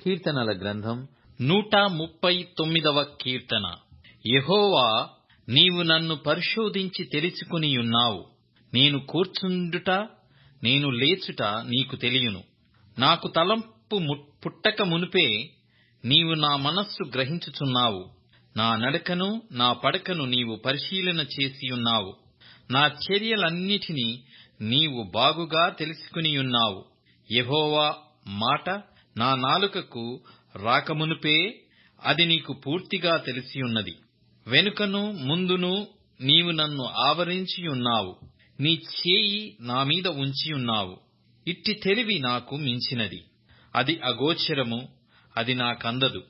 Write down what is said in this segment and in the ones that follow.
కీర్తనల గ్రంథం నూట ముప్పై తొమ్మిదవ కీర్తన. యహోవా నీవు నన్ను పరిశోధించి తెలుసుకునియున్నావు నేను కూర్చుండుట నేను లేచుట నీకు తెలియను. నాకు తలంపు ము- పుట్టక మునుపే నీవు నా మనస్సు గ్రహించుచున్నావు. నా నడకను నా పడకను నీవు పరిశీలన చేసియున్నావు నా చర్యలన్నిటినీ నీవు బాగుగా తెలుసుకునియున్నావు యహోవా మాట నా నాలుకకు రాకమునుపే అది నీకు పూర్తిగా తెలిసియున్నది. వెనుకను ముందును నీవు నన్ను ఆవరించియున్నావు. నీ చేయి నా మీద ఉంచియున్నావు. ఇట్టి తెలివి నాకు మించినది. అది అగోచరము అది నాకందదు.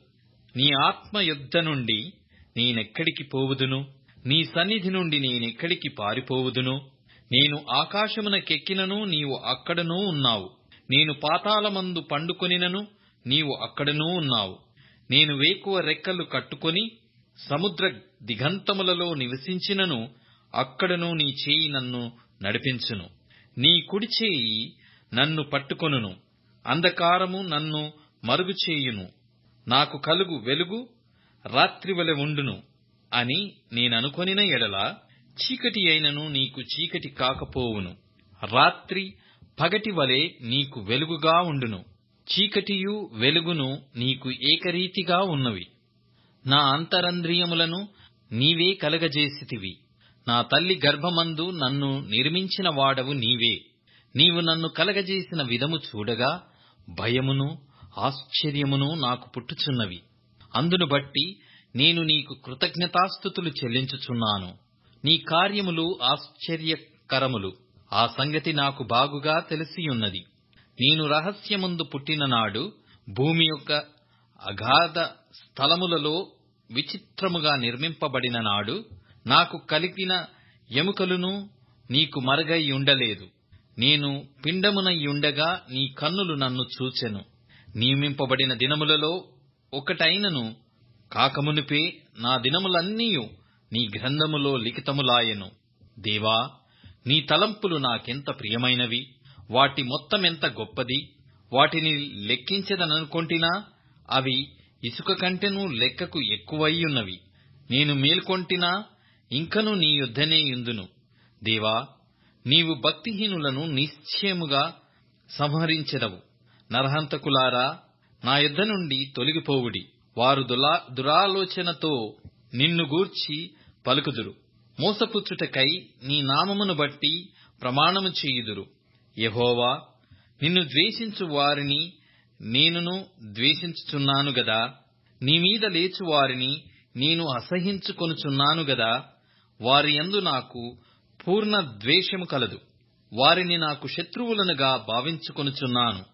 నీ ఆత్మ యుద్ధ నుండి నేనెక్కడికి పోవుదును? నీ సన్నిధి నుండి నేనెక్కడికి పారిపోవుదును? నేను ఆకాశమునకెక్కినను నీవు అక్కడనూ ఉన్నావు. నేను పాతాళమందు పండుకొనినను నీవు అక్కడనూ ఉన్నావు. నేను వేకువ రెక్కలు కట్టుకొని సముద్ర దిగంతములలో నివసించినను అక్కడను నీ చేయి నన్ను నడిపించును. నీ కుడి చేయి నన్ను పట్టుకొనును. అంధకారము నన్ను మరుగు చేయును నాకు కలుగు వెలుగు రాత్రివలె ఉండును అని నేననుకొనిన ఎడల చీకటి అయినను నీకు చీకటి కాకపోవును. రాత్రి పగటి వలె నీకు వెలుగుగా ఉండును. చీకటియు వెలుగును నీకు ఏకరీతిగా ఉన్నవి. నా అంతరంద్రియములను నీవే కలగజేసితివి. నా తల్లి గర్భమందు నన్ను నిర్మించిన వాడవు నీవే. నీవు నన్ను కలగజేసిన విధము చూడగా భయమును ఆశ్చర్యమును నాకు పుట్టుచున్నవి. అందును బట్టి నేను నీకు కృతజ్ఞతాస్థుతులు చెల్లించుచున్నాను. నీ కార్యములు ఆశ్చర్యకరములు. ఆ సంగతి నాకు బాగుగా తెలిసియున్నది. నేను రహస్యముందు పుట్టిన నాడు భూమి యొక్క అగాధ స్థలములలో విచిత్రముగా నిర్మింపబడిన నాడు నాకు కలిగిన ఎముకలును నీకు మరుగై ఉండలేదు. నేను పిండమునయ్యుండగా నీ కన్నులు నన్ను చూచెను. నియమింపబడిన దినములలో ఒకటైనను కాకమునిపే నా దినములన్నీయు నీ గ్రంథములో లిఖితములాయెను. దేవా నీ తలంపులు నాకెంత ప్రియమైనవి? వాటి మొత్తమెంత గొప్పది? వాటిని లెక్కించదననుకొంటినా అవి ఇసుక కంటెనూ లెక్కకు ఎక్కువయ్యున్నవి. నేను మేల్కొంటినా? ఇంకను నీ యుద్ధనే ఇందును. దేవా నీవు భక్తిహీనులను నిశ్చయముగా సంహరించెదవు. నరహంతకులారా నా యుద్ధ నుండి తొలగిపోవుడి. వారు దురాలోచనతో నిన్ను గూర్చి పలుకుదురు. మోసపుచ్చుటకై నీ నామమును బట్టి ప్రమాణము చేయుదురు. యహోవా నిన్ను ద్వేషించు వారిని నేనును ద్వేషించుచున్నాను గదా? నీ మీద లేచు వారిని నేను అసహించుకొనుచున్నాను గదా? వారి యందు నాకు పూర్ణ ద్వేషము కలదు. వారిని నాకు శత్రువులనుగా భావించుకొనుచున్నాను.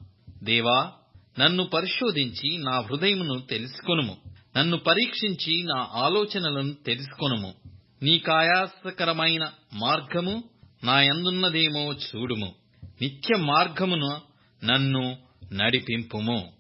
దేవా నన్ను పరిశోధించి నా హృదయమును తెలుసుకొనుము. నన్ను పరీక్షించి నా ఆలోచనలను తెలుసుకొనుము. నీకాయాసకరమైన మార్గము నా యందున్నదేమో చూడుము. నిత్య మార్గమున నన్ను నడిపింపుము.